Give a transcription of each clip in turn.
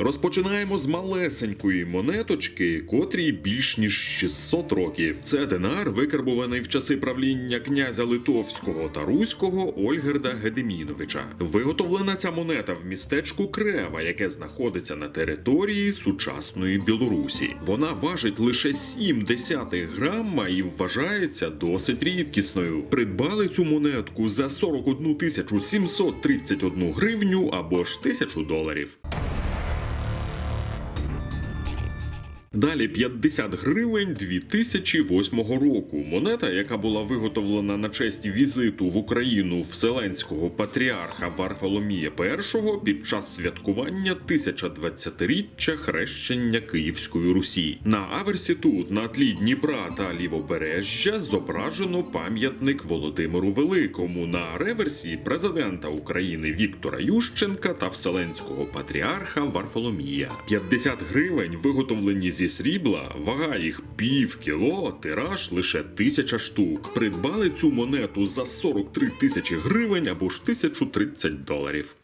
Розпочинаємо з малесенької монеточки, котрій більш ніж 600 років. Це динар, викарбуваний в часи правління князя Литовського та Руського Ольгерда Гедеміновича. Виготовлена ця монета в містечку Крева, яке знаходиться на території сучасної Білорусі. Вона важить лише 7 десятих грама і вважається досить рідкісною. Придбали цю монетку за 41 тисячу 731 гривню або ж тисячу доларів. Далі 50 гривень 2008 року. Монета, яка була виготовлена на честь візиту в Україну вселенського патріарха Варфоломія І під час святкування 1020-річчя хрещення Київської Русі. На аверсі тут, на тлі Дніпра та Лівобережжя, зображено пам'ятник Володимиру Великому. На реверсі президента України Віктора Ющенка та вселенського патріарха Варфоломія. 50 гривень виготовлені зі срібла, вага їх пів кіло, тираж лише тисяча штук. Придбали цю монету за 43 тисячі гривень або ж 1030 доларів.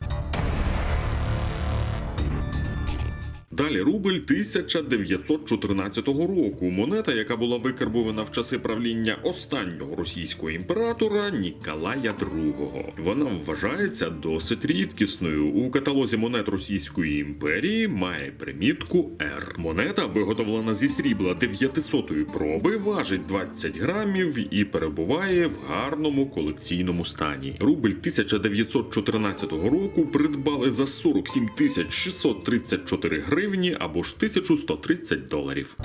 Далі рубль 1914 року. Монета, яка була викарбована в часи правління останнього російського імператора Ніколая II. Вона вважається досить рідкісною. У каталозі монет Російської імперії має примітку R. Монета виготовлена зі срібла 900-ї проби, важить 20 грамів і перебуває в гарному колекційному стані. Рубль 1914 року придбали за 47 тисяч 634 гривні або ж 1130 доларів.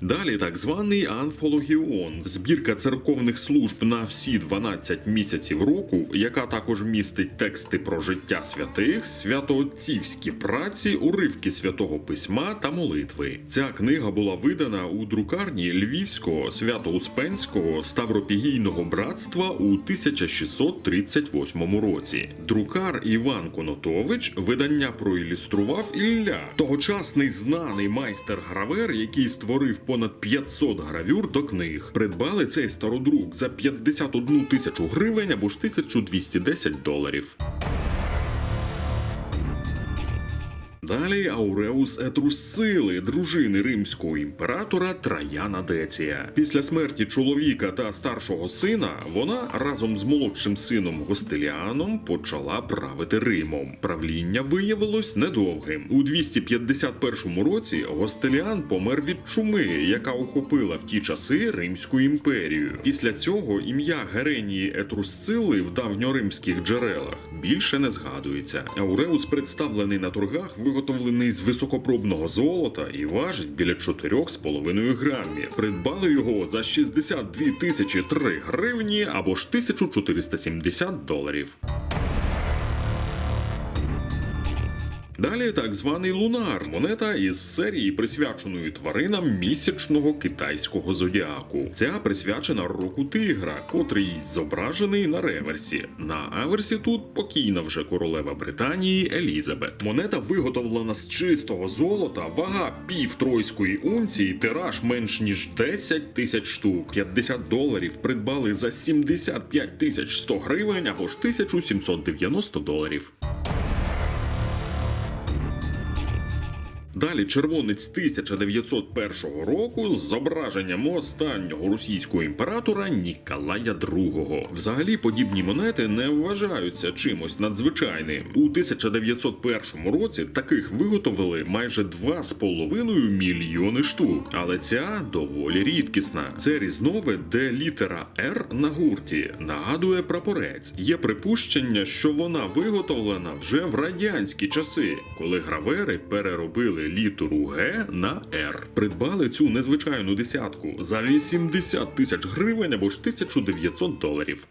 Далі так званий анфологіон, збірка церковних служб на всі 12 місяців року, яка також містить тексти про життя святих, святоотцівські праці, уривки святого письма та молитви. Ця книга була видана у друкарні Львівського свято-успенського ставропігійного братства у 1638 році. Друкар Іван Конотович видання проілюстрував Ілля, тогочасний знаний майстер-гравер, який створив понад 500 гравюр до книг. Придбали цей стародрук за 51 тисячу гривень або ж 1210 доларів. Далі Ауреус Етрусцили, дружини римського імператора Траяна Деція. Після смерті чоловіка та старшого сина вона разом з молодшим сином Гостеліаном почала правити Римом. Правління виявилось недовгим. У 251 році Гостеліан помер від чуми, яка охопила в ті часи Римську імперію. Після цього ім'я Геренії Етрусцили в давньоримських джерелах більше не згадується. Ауреус представлений на торгах, виготовлений з високопробного золота і важить біля 4,5 грамів. Придбали його за 62 тисячі 3 гривні або ж 1470 доларів. Далі так званий лунар монета із серії, присвяченої тваринам місячного китайського зодіаку. Ця присвячена року тигра, котрий зображений на реверсі. На аверсі тут покійна вже королева Британії Елізабет. Монета виготовлена з чистого золота, вага пів тройської унції, тираж менш ніж 10 тисяч штук. 50 доларів придбали за 75 тисяч 100 гривень або ж 1790 доларів. Далі червонець 1901 року з зображенням останнього російського імператора Ніколая II. Взагалі подібні монети не вважаються чимось надзвичайним. У 1901 році таких виготовили майже 2,5 мільйони штук, але ця доволі рідкісна. Це різновид, де літера R на гурті нагадує прапорець. Є припущення, що вона виготовлена вже в радянські часи, коли гравери переробили літеру Г на Р. Придбали цю незвичайну десятку за 80 тисяч гривень або ж 1900 доларів.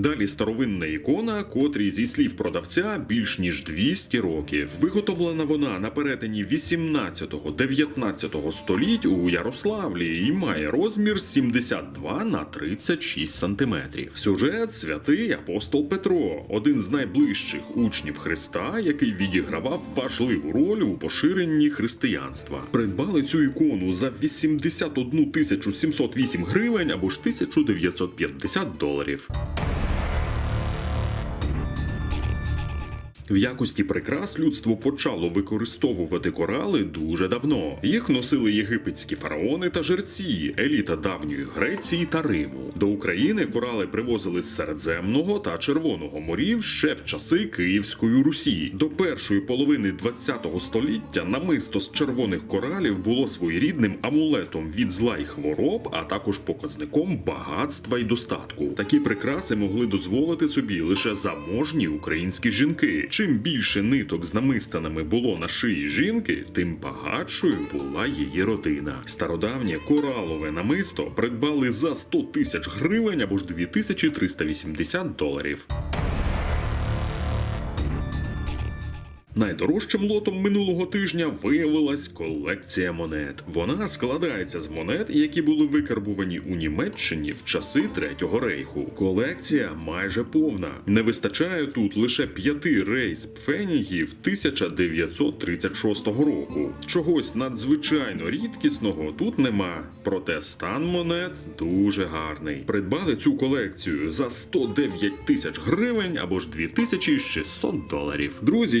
Далі старовинна ікона, котрій зі слів продавця більш ніж 200 років. Виготовлена вона на перетині 18-19 століть у Ярославлі і має розмір 72 на 36 сантиметрів. Сюжет святий апостол Петро, один з найближчих учнів Христа, який відігравав важливу роль у поширенні християнства. Придбали цю ікону за 81 тисячу 708 гривень або ж 1950 доларів. В якості прикрас людство почало використовувати корали дуже давно. Їх носили єгипетські фараони та жерці, еліта давньої Греції та Риму. До України корали привозили з Середземного та Червоного морів ще в часи Київської Русі. До першої половини ХХ століття намисто з червоних коралів було своєрідним амулетом від зла й хвороб, а також показником багатства й достатку. Такі прикраси могли дозволити собі лише заможні українські жінки. Чим більше ниток з намистаними було на шиї жінки, тим багатшою була її родина. Стародавнє коралове намисто придбали за 100 тисяч гривень або ж 2380 доларів. Найдорожчим лотом минулого тижня виявилась колекція монет. Вона складається з монет, які були викарбувані у Німеччині в часи Третього рейху. Колекція майже повна. Не вистачає тут лише п'яти рейс пфенігів 1936 року. Чогось надзвичайно рідкісного тут нема. Проте стан монет дуже гарний. Придбали цю колекцію за 109 тисяч гривень або ж 2600 доларів. Друзі,